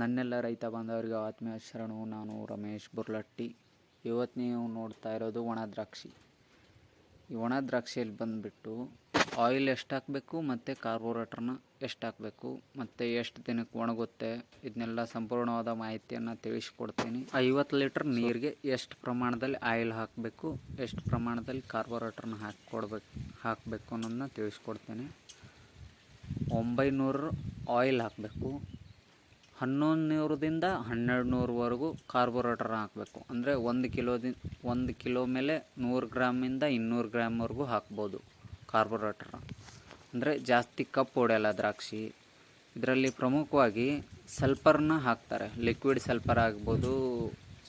ನನ್ನೆಲ್ಲ ರೈತ ಬಾಂಧವರಿಗೆ ಆತ್ಮೀಯ ಶರಣು ನಾನು ರಮೇಶ್ ಬುರ್ಲಟ್ಟಿ. ಇವತ್ತು ನೀವು ನೋಡ್ತಾ ಇರೋದು ಒಣ ದ್ರಾಕ್ಷಿ. ಈ ಒಣ ದ್ರಾಕ್ಷಿಯಲ್ಲಿ ಬಂದುಬಿಟ್ಟು ಆಯಿಲ್ ಎಷ್ಟು ಹಾಕಬೇಕು ಮತ್ತು ಕಾರ್ಬೋರೇಟರ್ನ ಎಷ್ಟು ಹಾಕಬೇಕು ಮತ್ತು ಎಷ್ಟು ದಿನಕ್ಕೆ ಒಣಗುತ್ತೆ ಇದನ್ನೆಲ್ಲ ಸಂಪೂರ್ಣವಾದ ಮಾಹಿತಿಯನ್ನು ತಿಳಿಸ್ಕೊಡ್ತೀನಿ. ಐವತ್ತು ಲೀಟ್ರ್ ನೀರಿಗೆ ಎಷ್ಟು ಪ್ರಮಾಣದಲ್ಲಿ ಆಯಿಲ್ ಹಾಕಬೇಕು ಎಷ್ಟು ಪ್ರಮಾಣದಲ್ಲಿ ಕಾರ್ಬೋರೇಟರ್ನ ಹಾಕಿ ಕೊಡ್ಬೇಕು ಹಾಕಬೇಕು ಅನ್ನೋದನ್ನ ತಿಳಿಸ್ಕೊಡ್ತೀನಿ. ಒಂಬೈನೂರು ಆಯಿಲ್ ಹಾಕಬೇಕು. ಹನ್ನೊಂದು ನೂರದಿಂದ ಹನ್ನೆರಡು ನೂರವರೆಗೂ ಕಾರ್ಬೋರೇಟರ್ ಹಾಕಬೇಕು. ಅಂದರೆ ಒಂದು ಕಿಲೋದಿ ಒಂದು ಕಿಲೋ ಮೇಲೆ ನೂರು ಗ್ರಾಮಿಂದ ಇನ್ನೂರು ಗ್ರಾಮ್ವರೆಗೂ ಹಾಕ್ಬೋದು ಕಾರ್ಬೋರೇಟರ್. ಅಂದರೆ ಜಾಸ್ತಿ ಕಪ್ ಹೊಡೆಯಲ್ಲ ದ್ರಾಕ್ಷಿ. ಇದರಲ್ಲಿ ಪ್ರಮುಖವಾಗಿ ಸಲ್ಫರ್ನ ಹಾಕ್ತಾರೆ. ಲಿಕ್ವಿಡ್ ಸಲ್ಫರ್ ಆಗ್ಬೋದು.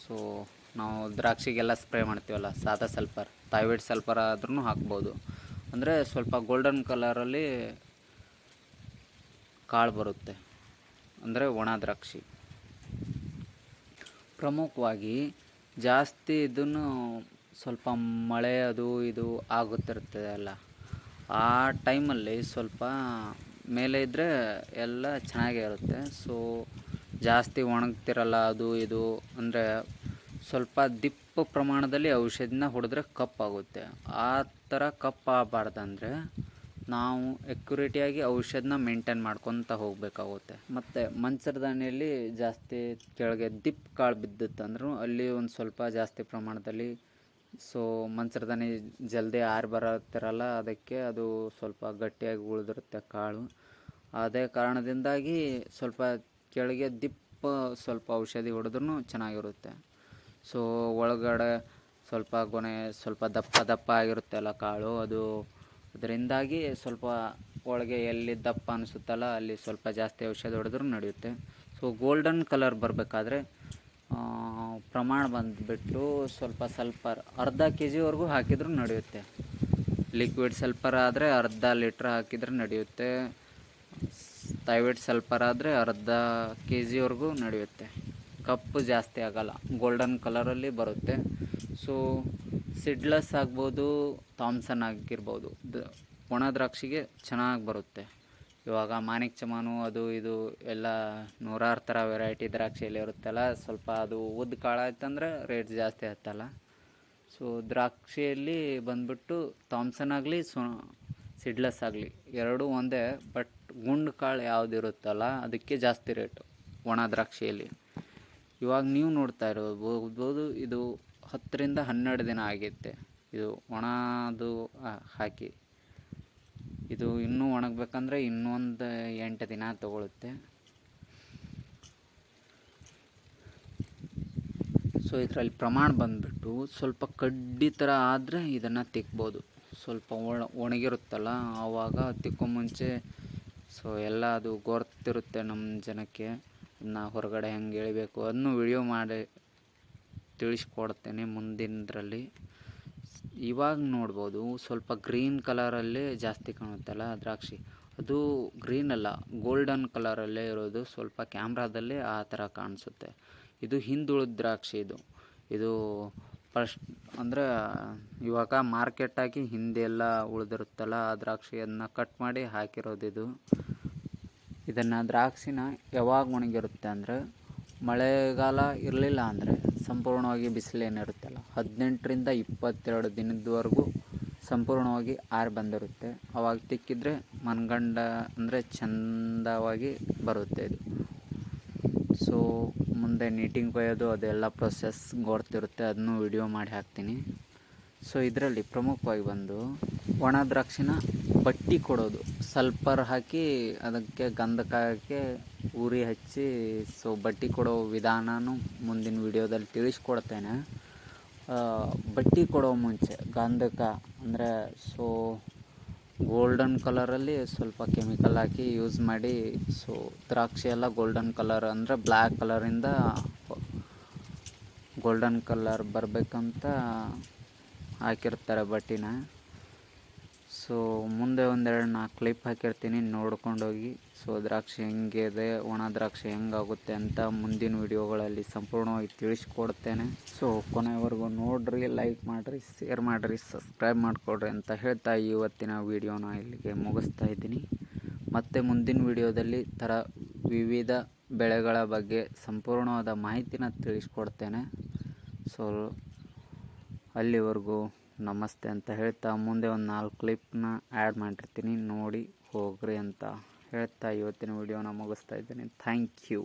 ಸೊ, ನಾವು ದ್ರಾಕ್ಷಿಗೆಲ್ಲ ಸ್ಪ್ರೇ ಮಾಡ್ತೀವಲ್ಲ, ಸಾದಾ ಸಲ್ಫರ್ ಥೈವಿಡ್ ಸಲ್ಫರ್ ಆದ್ರೂ ಹಾಕ್ಬೋದು. ಅಂದರೆ ಸ್ವಲ್ಪ ಗೋಲ್ಡನ್ ಕಲರಲ್ಲಿ ಕಾಳು ಬರುತ್ತೆ. ಅಂದರೆ ಒಣ ದ್ರಾಕ್ಷಿ ಪ್ರಮುಖವಾಗಿ ಜಾಸ್ತಿ ಇದನ್ನು ಸ್ವಲ್ಪ ಮಳೆ ಅದು ಇದು ಆಗುತ್ತಿರ್ತದೆ ಅಲ್ಲ. ಆ ಟೈಮಲ್ಲಿ ಸ್ವಲ್ಪ ಮೇಲೆ ಇದ್ದರೆ ಎಲ್ಲ ಚೆನ್ನಾಗೇ ಇರುತ್ತೆ. ಸೊ ಜಾಸ್ತಿ ಒಣಗ್ತಿರಲ್ಲ ಅದು ಇದು ಅಂದರೆ ಸ್ವಲ್ಪ ದಿಪ್ಪ ಪ್ರಮಾಣದಲ್ಲಿ ಔಷಧಿನ ಹೊಡೆದ್ರೆ ಕಪ್ಪಾಗುತ್ತೆ. ಆ ಥರ ಕಪ್ಪಾಗಬಾರ್ದಂದ್ರೆ ನಾವು ಎಕ್ಯುರೇಟಿಯಾಗಿ ಔಷಧನ ಮೇಂಟೈನ್ ಮಾಡ್ಕೊತ ಹೋಗಬೇಕಾಗುತ್ತೆ. ಮತ್ತು ಮಂಚರದಾನಿಯಲ್ಲಿ ಜಾಸ್ತಿ ಕೆಳಗೆ ದಿಪ್ ಕಾಳು ಬಿದ್ದಿತ್ತಂದ್ರೂ ಅಲ್ಲಿ ಒಂದು ಸ್ವಲ್ಪ ಜಾಸ್ತಿ ಪ್ರಮಾಣದಲ್ಲಿ ಸೊ ಮಂಚರದಾನಿ ಜಲ್ದಿ ಆರು ಬರತ್ತಿರಲ್ಲ, ಅದಕ್ಕೆ ಅದು ಸ್ವಲ್ಪ ಗಟ್ಟಿಯಾಗಿ ಉಳಿದಿರುತ್ತೆ ಕಾಳು. ಅದೇ ಕಾರಣದಿಂದಾಗಿ ಸ್ವಲ್ಪ ಕೆಳಗೆ ದಿಪ್ಪ ಸ್ವಲ್ಪ ಔಷಧಿ ಹೊಡೆದ್ರೂ ಚೆನ್ನಾಗಿರುತ್ತೆ. ಸೊ ಒಳಗಡೆ ಸ್ವಲ್ಪ ಗೊನೆ ಸ್ವಲ್ಪ ದಪ್ಪ ದಪ್ಪ ಆಗಿರುತ್ತೆ ಅಲ್ಲ ಕಾಳು, ಅದು ಅದರಿಂದಾಗಿ ಸ್ವಲ್ಪ ಒಳಗೆ ಎಲ್ಲಿ ದಪ್ಪ ಅನಿಸುತ್ತಲ್ಲ, ಅಲ್ಲಿ ಸ್ವಲ್ಪ ಜಾಸ್ತಿ ಔಷಧ ಹೊಡೆದ್ರೂ ನಡೆಯುತ್ತೆ. ಸೊ ಗೋಲ್ಡನ್ ಕಲರ್ ಬರಬೇಕಾದ್ರೆ ಪ್ರಮಾಣ ಬಂದುಬಿಟ್ಟು ಸ್ವಲ್ಪ ಸಲ್ಪರ್ ಅರ್ಧ ಕೆ ಜಿವರೆಗೂ ಹಾಕಿದರೂ ನಡೆಯುತ್ತೆ. ಲಿಕ್ವಿಡ್ ಸಲ್ಪರ್ ಆದರೆ ಅರ್ಧ ಲೀಟ್ರ್ ಹಾಕಿದರೆ ನಡೆಯುತ್ತೆ. ಥೈವಿಡ್ ಸ್ವಲ್ಪರ್ ಆದರೆ ಅರ್ಧ ಕೆ ಜಿವರೆಗೂ ನಡೆಯುತ್ತೆ. ಕಪ್ಪು ಜಾಸ್ತಿ ಆಗಲ್ಲ ಗೋಲ್ಡನ್ ಕಲರಲ್ಲಿ ಬರುತ್ತೆ. ಸೊ ಸಿಡ್ಲೆಸ್ ಆಗ್ಬೋದು ಥಾಮ್ಸನ್ ಆಗಿರ್ಬೋದು. ಒಣ ದ್ರಾಕ್ಷಿಗೆ ಚೆನ್ನಾಗಿ ಬರುತ್ತೆ. ಇವಾಗ ಮಾನಿಕ್ ಚಮಾನು ಅದು ಇದು ಎಲ್ಲ ನೂರಾರು ಥರ ವೆರೈಟಿ ದ್ರಾಕ್ಷಿಯಲ್ಲಿ ಇರುತ್ತಲ್ಲ, ಸ್ವಲ್ಪ ಅದು ಉದ್ದ ಕಾಳಾಯ್ತಂದ್ರೆ ರೇಟ್ ಜಾಸ್ತಿ ಆಯ್ತಲ್ಲ. ಸೊ ದ್ರಾಕ್ಷಿಯಲ್ಲಿ ಬಂದುಬಿಟ್ಟು ಥಾಮ್ಸನ್ ಆಗಲಿ, ಸೊ ಸಿಡ್ಲೆಸ್ ಆಗಲಿ, ಎರಡೂ ಒಂದೇ ಬಟ್ ಗುಂಡು ಕಾಳು ಯಾವ್ದು ಇರುತ್ತಲ್ಲ, ಅದಕ್ಕೆ ಜಾಸ್ತಿ ರೇಟು ಒಣ ದ್ರಾಕ್ಷಿಯಲ್ಲಿ. ಇವಾಗ ನೀವು ನೋಡ್ತಾ ಇರ್ಬೋದು, ಇದು ಹತ್ತರಿಂದ ಹನ್ನೆರಡು ದಿನ ಆಗೈತೆ ಇದು ಒಣದು ಹಾಕಿ. ಇದು ಇನ್ನೂ ಒಣಗಬೇಕಂದ್ರೆ ಇನ್ನೊಂದು ಎಂಟು ದಿನ ತಗೊಳುತ್ತೆ. ಸೊ ಇದರಲ್ಲಿ ಪ್ರಮಾಣ ಬಂದುಬಿಟ್ಟು ಸ್ವಲ್ಪ ಕಡ್ಡಿ ಥರ ಆದರೆ ಇದನ್ನು ತಿಕ್ಬೋದು. ಸ್ವಲ್ಪ ಒಣ, ಒಣಗಿರುತ್ತಲ್ಲ, ಆವಾಗ ತಿಕ್ಕೋ ಮುಂಚೆ ಸೊ, ಎಲ್ಲ ಅದು ಗೊರ್ತಿರುತ್ತೆ ನಮ್ಮ ಜನಕ್ಕೆ. ಅದನ್ನ ಹೊರಗಡೆ ಹೆಂಗೆ ಎಳಿಬೇಕು ಅದನ್ನು ವಿಡಿಯೋ ಮಾಡಿ ತಿಳಿಸ್ಕೊಡ್ತೇನೆ ಮುಂದಿನದ್ರಲ್ಲಿ. ಇವಾಗ ನೋಡ್ಬೋದು ಸ್ವಲ್ಪ ಗ್ರೀನ್ ಕಲರಲ್ಲೇ ಜಾಸ್ತಿ ಕಾಣುತ್ತಲ್ಲ ದ್ರಾಕ್ಷಿ. ಅದು ಗ್ರೀನ್ ಅಲ್ಲ, ಗೋಲ್ಡನ್ ಕಲರಲ್ಲೇ ಇರೋದು ಸ್ವಲ್ಪ ಕ್ಯಾಮ್ರಾದಲ್ಲೇ ಆ ಥರ ಕಾಣಿಸುತ್ತೆ. ಇದು ಹಿಂದುಳಿದ ದ್ರಾಕ್ಷಿ ಇದು. ಇದು ಫಸ್ಟ್ ಅಂದರೆ ಇವಾಗ ಮಾರ್ಕೆಟಾಗಿ ಹಿಂದೆಲ್ಲ ಉಳಿದಿರುತ್ತಲ್ಲ ಆ ದ್ರಾಕ್ಷಿಯನ್ನು ಕಟ್ ಮಾಡಿ ಹಾಕಿರೋದು ಇದು. ಇದನ್ನು ದ್ರಾಕ್ಷಿನ ಯಾವಾಗ ಒಣಗಿರುತ್ತೆ ಅಂದರೆ ಮಳೆಗಾಲ ಇರಲಿಲ್ಲ ಅಂದರೆ ಸಂಪೂರ್ಣವಾಗಿ ಬಿಸಿಲೇನಿರುತ್ತಲ್ಲ. ಹದಿನೆಂಟರಿಂದ ಇಪ್ಪತ್ತೆರಡು ದಿನದವರೆಗೂ ಸಂಪೂರ್ಣವಾಗಿ ಆರಿ ಬಂದಿರುತ್ತೆ. ಅವಾಗ ತಿಕ್ಕಿದ್ರೆ ಮನ್ಗಂಡ ಅಂದರೆ ಚಂದವಾಗಿ ಬರುತ್ತೆ ಇದು. ಸೊ ಮುಂದೆ ನೀಟಿಂಗ್ ಕೊಯ್ಯೋದು ಅದೆಲ್ಲ ಪ್ರೊಸೆಸ್ ಗೊತ್ತಿರುತ್ತೆ ಅದನ್ನು ವಿಡಿಯೋ ಮಾಡಿ ಹಾಕ್ತೀನಿ. ಸೊ ಇದರಲ್ಲಿ ಪ್ರಮುಖವಾಗಿ ಬಂದು ಒಣ ದ್ರಾಕ್ಷಿನ ಬಟ್ಟಿ ಕೊಡೋದು. ಸಲ್ಪರ್ ಹಾಕಿ ಅದಕ್ಕೆ ಗಂಧಕಕ್ಕೆ ಉರಿ ಹಚ್ಚಿ ಸೊ ಬಟ್ಟಿ ಕೊಡೋ ವಿಧಾನನೂ ಮುಂದಿನ ವಿಡಿಯೋದಲ್ಲಿ ತಿಳಿಸ್ಕೊಡ್ತೇನೆ. ಬಟ್ಟಿ ಕೊಡೋ ಮುಂಚೆ ಗಂಧಕ ಅಂದರೆ ಸೊ ಗೋಲ್ಡನ್ ಕಲರಲ್ಲಿ ಸ್ವಲ್ಪ ಕೆಮಿಕಲ್ ಹಾಕಿ ಯೂಸ್ ಮಾಡಿ ಸೊ ದ್ರಾಕ್ಷಿ ಎಲ್ಲ ಗೋಲ್ಡನ್ ಕಲರ್ ಅಂದರೆ ಬ್ಲ್ಯಾಕ್ ಕಲರಿಂದ ಗೋಲ್ಡನ್ ಕಲರ್ ಬರಬೇಕಂತ ಹಾಕಿರ್ತಾರೆ ಬಟ್ಟಿನ. ಸೊ ಮುಂದೆ ಒಂದೆರಡು ನಾಲ್ಕು ಕ್ಲಿಪ್ ಹಾಕಿರ್ತೀನಿ, ನೋಡ್ಕೊಂಡೋಗಿ. ಸೊ ದ್ರಾಕ್ಷಿ ಹೆಂಗಿದೆ, ಒಣ ದ್ರಾಕ್ಷಿ ಹೆಂಗಾಗುತ್ತೆ ಅಂತ ಮುಂದಿನ ವಿಡಿಯೋಗಳಲ್ಲಿ ಸಂಪೂರ್ಣವಾಗಿ ತಿಳಿಸ್ಕೊಡ್ತೇನೆ. ಸೊ ಕೊನೆವರೆಗೂ ನೋಡ್ರಿ ಲೈಕ್ ಮಾಡಿರಿ ಶೇರ್ ಮಾಡಿರಿ ಸಬ್ಸ್ಕ್ರೈಬ್ ಮಾಡಿಕೊಡ್ರಿ ಅಂತ ಹೇಳ್ತಾ ಇವತ್ತಿನ ವಿಡಿಯೋನ ಇಲ್ಲಿಗೆ ಮುಗಿಸ್ತಾ ಇದ್ದೀನಿ. ಮತ್ತು ಮುಂದಿನ ವಿಡಿಯೋದಲ್ಲಿ ಥರ ವಿವಿಧ ಬೆಳೆಗಳ ಬಗ್ಗೆ ಸಂಪೂರ್ಣವಾದ ಮಾಹಿತಿನ ತಿಳಿಸ್ಕೊಡ್ತೇನೆ. ಸೊ ಅಲ್ಲಿವರೆಗೂ ನಮಸ್ತೆ ಅಂತ ಹೇಳ್ತಾ ಮುಂದೆ ಒಂದು ನಾಲ್ಕು ಕ್ಲಿಪ್ನ ಆ್ಯಡ್ ಮಾಡಿರ್ತೀನಿ. ನೋಡಿ ಹೋಗ್ರಿ ಅಂತ ಹೇಳ್ತಾ ಇವತ್ತಿನ ವಿಡಿಯೋನ ಮುಗಿಸ್ತಾ ಇದ್ದೀನಿ. Thank you.